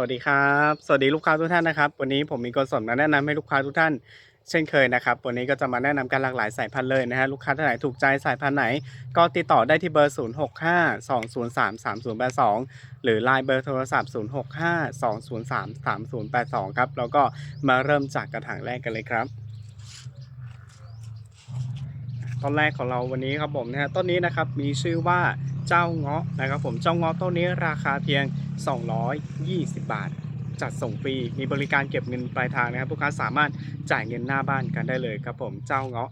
สวัสดีครับ สวัสดีลูกค้าทุกท่านนะครับ วันนี้ผมมีกลสนมาแนะนำให้ลูกค้าทุกท่าน เช่นเคยนะครับ วันนี้ก็จะมาแนะนำการหลากหลายสายพันธุ์เลยนะฮะ ลูกค้าท่านไหนถูกใจสายพันธุ์ไหน ก็ติดต่อได้ที่เบอร์ 0 6 5 2 0 3 3 0 8 2 หรือ Line เบอร์โทรศัพท์ 0 6 5 2 0 3 3 0 8 2 ครับ แล้วก็มาเริ่มจากกระถางแรกกันเลยครับ ต้นแรกของเราวันนี้ครับผมนะฮะ ต้นนี้นะครับ มีชื่อว่าเจ้าเงาะนะครับผม เจ้าเงาะต้นนี้ราคาเพียง 220 บาท จัดส่งฟรี มีบริการเก็บเงินปลายทางนะครับลูกค้าสามารถจ่ายเงินหน้าบ้านกันได้เลยครับผม เจ้าเงาะ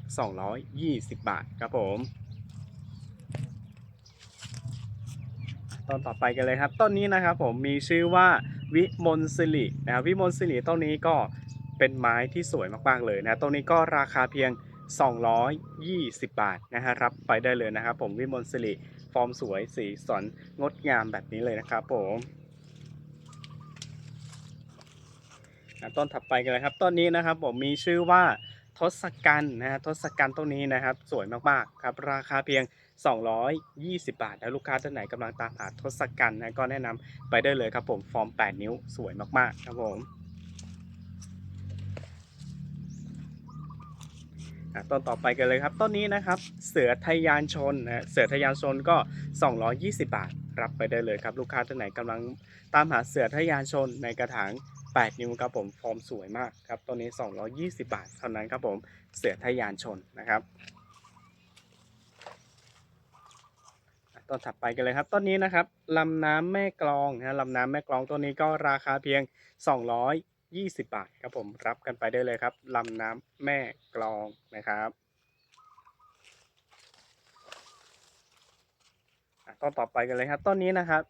220 บาทครับผมต้นต่อไปกันเลยครับ ต้นนี้นะครับผมมีชื่อว่าวิมลสิรินะครับวิมลสิริต้นนี้ก็เป็นไม้ที่สวยมากๆเลยนะต้นนี้ก็ราคาเพียง 220 บาทนะฮะรับไปได้เลยนะครับผมวิมลสิริฟอร์มสวยสีสันงดงามแบบนี้เลยนะครับผม อะต้นถัดไปกันเลยครับต้นนี้นะครับผมมีชื่อว่าทศกัณฐ์นะฮะทศกัณฐ์ต้นนี้นะครับ สวยมากๆครับราคาเพียง 220 บาทแล้วลูกค้าท่านไหนกำลังตามหาทศกัณฐ์นะก็แนะนำไปได้เลยครับผมฟอร์ม 8 นิ้วสวยมากๆครับผมต้นต่อไปกันเลยครับต้นนี้นะครับ เสือทะยานชนนะเสือทะยานชนก็ 220 บาท รับไปได้เลยครับ ลูกค้าท่านไหนกำลังตามหาเสือทะยานชนในกระถาง 8 นิ้วครับผมฟอร์มสวยมากครับต้นนี้ 220 บาท เท่านั้นครับผมเสือทะยานชนนะครับอะต้นถัดไปกันเลยครับต้นนี้นะครับลำน้ำแม่กลองนะลำน้ำแม่กลองต้นนี้ก็ราคาเพียง 220 บาทครับผมรับกันไปได้เลยครับลำน้ำแม่กลองนะครับต้นต่อไปกันเลยครับต้นนี้นะครับ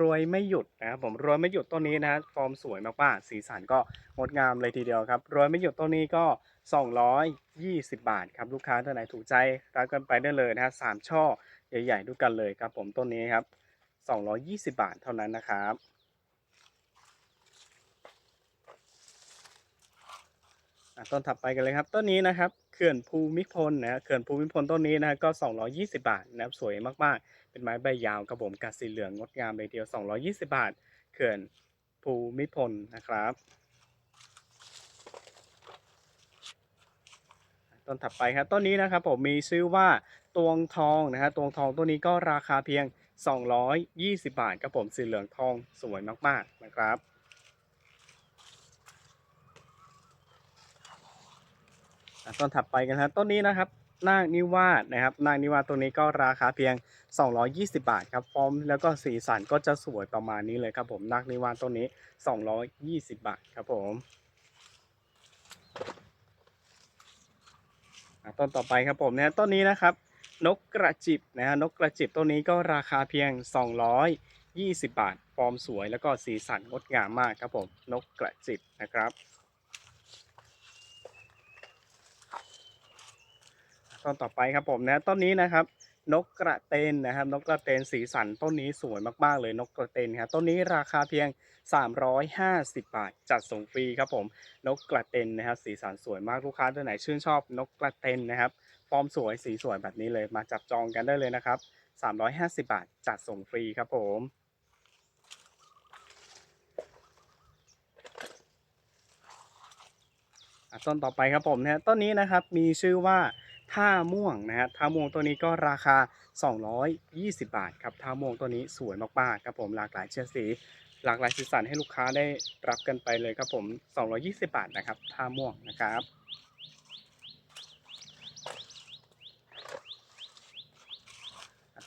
รวยไม่หยุดนะครับผมรวยไม่หยุดต้นนี้นะฟอร์มสวยมากๆสีสันก็งดงามเลยทีเดียวครับรวยไม่หยุดต้นนี้ก็ 220 บาทครับลูกค้าท่านไหนถูกใจรับกันไปได้เลยนะฮะสามช่อใหญ่ๆด้วยกันเลยครับผมต้นนี้ครับ 220 บาทเท่านั้นนะครับต้นถัดไปกันเลยครับต้นนี้นะครับเขื่อนภูมิพลนะเขื่อนภูมิพลต้นนี้นะก็ 220 บาทนะครับสวยมากๆ เป็นไม้ใบยาวครับผมกัดสีเหลืองงดงามเลยเดียว 220 บาท เขื่อนภูมิพลนะครับ ต้นถัดไปครับต้นนี้นะครับผมมีชื่อว่าตวงทองนะฮะตวงทองต้นนี้ก็ราคาเพียง 220 บาทครับผมสีเหลืองทองสวยมากๆนะครับต้นถัดไปกันครับต้นนี้นะครับ นาคนิวาสนะครับนาคนิวาสตัวนี้ก็ราคาเพียง 220 บาทครับฟอร์มแล้วก็สีสันก็จะสวยประมาณนี้เลยครับผมนาคนิวาสต้นนี้ 220 บาทครับผมต้นต่อไปครับผมนะต้นนี้นะครับ นกกระจิบนะฮะนกกระจิบต้นนี้ก็ราคาเพียง 220 บาท ฟอร์มสวยแล้วก็สีสันงดงามมากครับผมนกกระจิบนะครับ ต้นต่อไปครับผมนะต้นนี้นะครับ นกกระเตนนะครับ นกกระเตนสีสันต้นนี้สวยมากๆเลยนกกระเตนครับต้นนี้ราคาเพียง 350 บาท จัดส่งฟรีครับผมนกกระเตนนะครับ สีสันสวยมากลูกค้าท่านไหนชื่นชอบนกกระเตนนะครับฟอร์มสวยสีสวยแบบนี้เลยมาจับจองกันได้เลยนะครับ 350 บาท จัดส่งฟรีครับผมต้นต่อไปครับผมนะต้นนี้นะครับมีชื่อว่า ท่าม่วงนะฮะท่าม่วงตัวนี้ก็ราคา 220 บาทครับท่าม่วงตัวนี้สวยมากๆครับผมหลากหลายเชื้อสี หลากหลายสีสันให้ลูกค้าได้รับกันไปเลยครับผม 220 บาทนะครับท่าม่วงนะครับ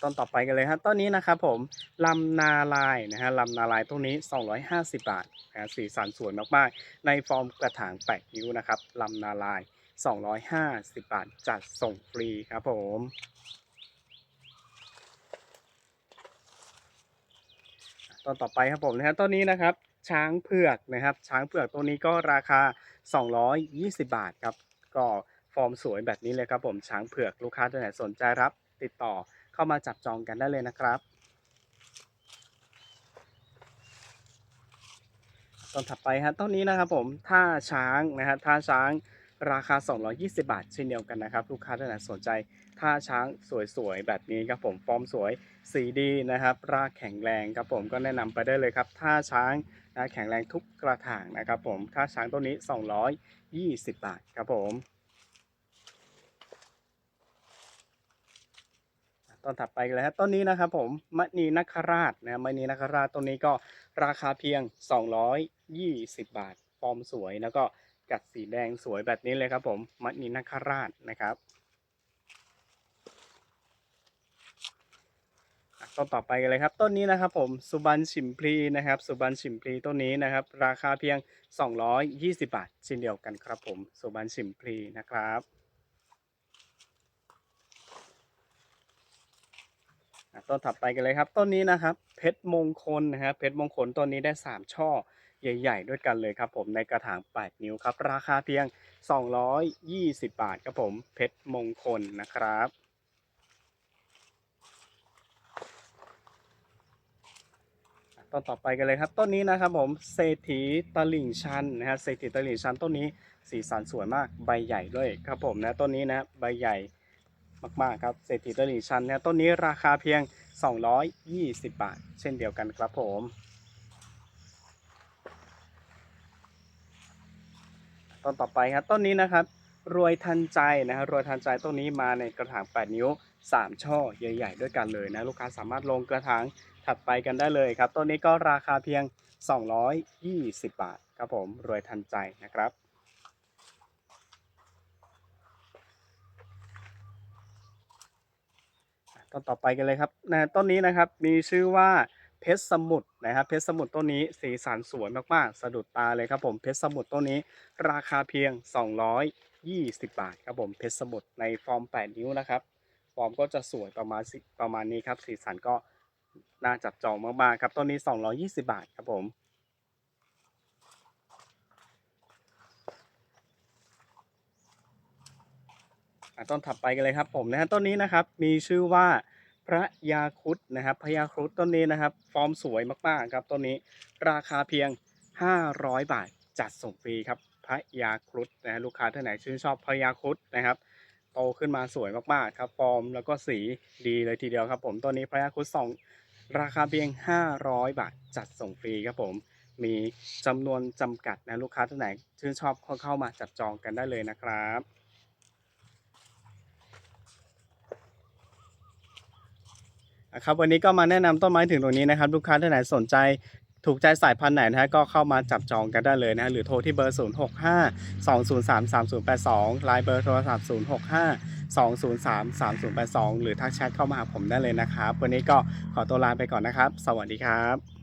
ต้นต่อไปกันเลยครับต้นนี้นะครับผมลำนาลายนะฮะลำนาลายต้นนี้ 250 บาทนะสีสันสวยมากๆ ในฟอร์มกระถาง8นิ้วนะครับลำนาลาย 250 บาทจัดส่งฟรีครับผมต้นต่อไปครับผมนะฮะต้นนี้นะครับ ช้างเผือกนะครับ ช้างเผือกตัวนี้ก็ราคา 220 บาทครับ ก็ฟอร์มสวยแบบนี้เลยครับผมช้างเผือกลูกค้าท่านไหนสนใจรับ ติดต่อเข้ามาจับจองกันได้เลยนะครับต้นถัดไปฮะต้นนี้นะครับผมท่าช้างนะฮะท่าช้าง ราคา 220 บาท เช่นเดียวกันนะครับ ลูกค้าท่านไหนสนใจท่าช้างสวยๆ แบบนี้ครับผมฟอร์มสวยสีดีนะครับ รากแข็งแรงครับผมก็แนะนำไปได้เลยครับท่าช้างนะแข็งแรงทุกกระถางนะครับผมท่าช้างต้นนี้ 220 บาทครับผมต้นถัดไปกันเลยครับต้นนี้นะครับผมมณีนคราชนะมณีนคราชต้นนี้ก็ราคาเพียง 220 บาท ฟอร์มสวยแล้วก็ กัดสีแดงสวยแบบนี้เลยครับผมมณีนคราชนะครับต้นต่อไปกันเลยครับต้นนี้นะครับผมสุบันชิมพลีนะครับ สุบันชิมพลีต้นนี้นะครับ ราคาเพียง 220 บาทเช่นเดียวกันครับผมสุบันชิมพลีนะครับต้นถัดไปกันเลยครับ ต้นนี้นะครับ เพชรมงคลนะครับเพชรมงคลต้นนี้ได้ 3 ช่อ ใหญ่ ๆ ด้วยกันเลยครับผมในกระถาง 8 นิ้วครับ ราคาเพียง 220 บาทครับผมเพชรมงคลนะครับต้นต่อไปกันเลยครับ ต้นนี้นะครับผมเศรษฐีตลิ่งชันนะฮะเศรษฐีตลิ่งชันต้นนี้สีสันสวยมากใบใหญ่ด้วยครับผมนะต้นนี้นะใบใหญ่มากๆครับเศรษฐีตลิ่งชันนี่ยต้นนี้ราคาเพียง 220 บาท เช่นเดียวกันครับผม ต้นต่อไปครับต้นนี้นะครับ รวยทันใจนะครับรวยทันใจต้นนี้มาในกระถาง 8 นิ้ว 3 ช่อใหญ่ ๆ ด้วยกันเลยนะลูกค้าสามารถลงกระถางถัดไปกันได้เลยครับต้นนี้ก็ราคาเพียง 220 บาทครับผมรวยทันใจนะครับต้นต่อไปกันเลยครับนะต้นนี้นะครับมีชื่อว่า เพชรสมุทรนะครับเพชรสมุทรต้นนี้สีสันสวยมากๆ สะดุดตาเลยครับผมเพชรสมุทรต้นนี้ ราคาเพียง 220 บาทครับผมเพชรสมุทรในฟอร์ม 8 นิ้วนะครับฟอร์มก็จะสวยประมาณประมาณนี้ครับสีสันก็น่าจับจองมากๆครับต้นนี้ 220 บาทครับผมต้นถัดไปกันเลยครับผมนะฮะต้นนี้นะครับมีชื่อว่า ระยาครุดนะครับพระยาครุดต้นนี้นะครับ ฟอร์มสวยมากๆครับต้นนี้ราคาเพียง 500 บาทจัดส่งฟรีครับพระยาครุดนะลูกค้าท่านไหนชื่นชอบพระยาครุดนะครับโตขึ้นมาสวยมากๆครับ ฟอร์มแล้วก็สีดีเลยทีเดียวครับ ผมต้นนี้พระยาครุดสองราคาเพียง 500 บาทจัดส่งฟรีครับผมมีจำนวนจำกัดนะลูกค้าท่านไหนชื่นชอบเข้ามาจับจองกันได้เลยนะครับ อะครับวันนี้ก็มาแนะนำต้นไม้ถึงตรงนี้นะครับลูกค้าท่านไหนสนใจถูกใจสายพันธุ์ไหนนะฮะก็เข้ามาจับจองกันได้เลยนะฮะหรือโทรที่เบอร์ 0 6 5 2 0 3 3 0 8 2ไลน์เบอร์โทรศัพท์ 0 6 5 2 0 3 3 0 8 2 หรือทักแชทเข้ามาหาผมได้เลยนะครับ วันนี้ก็ขอตัวลาไปก่อนนะครับ สวัสดีครับ